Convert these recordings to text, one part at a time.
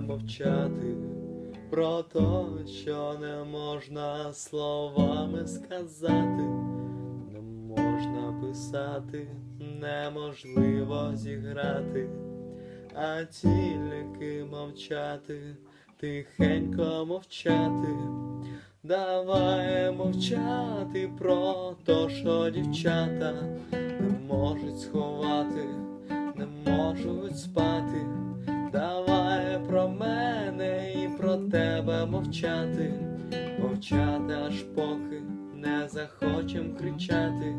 мовчати про те, що не можна словами сказати, не можна писати, неможливо зіграти, а тільки мовчати, тихенько мовчати. Давай мовчати про те, що дівчата не можуть сховати, не можуть спати. Давай мене і про тебе мовчати, мовчати аж поки не захочем кричати.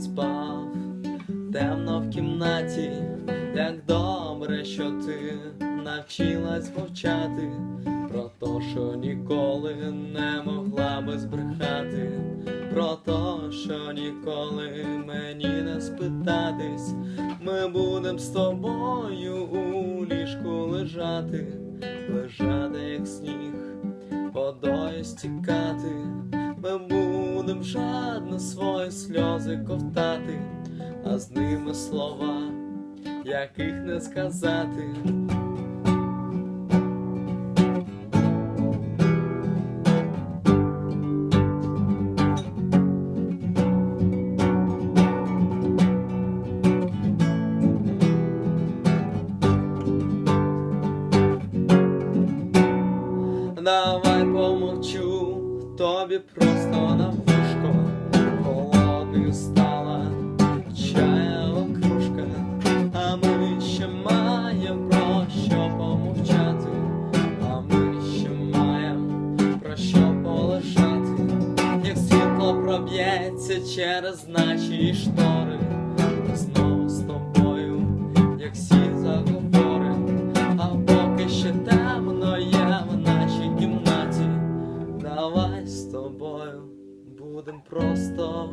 Спав темно в кімнаті, як добре, що ти навчилась мовчати. Про те, що ніколи не могла би збрехати, про те, що ніколи мені не спитатись, ми будем з тобою у ліжку лежати, лежати, як сніг, водою стікати. Ми будем жадно свої сльози ковтати, а з ними слова, яких не сказати. Давай помовчу тобі просто на проб'ється через наші штори, знову з тобою, як всі заговори, а поки ще темно є в нашій кімнаті. Давай з тобою будем просто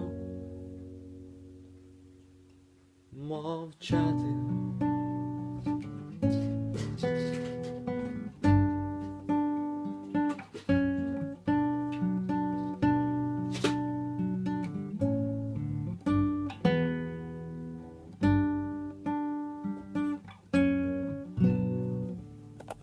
мовчати.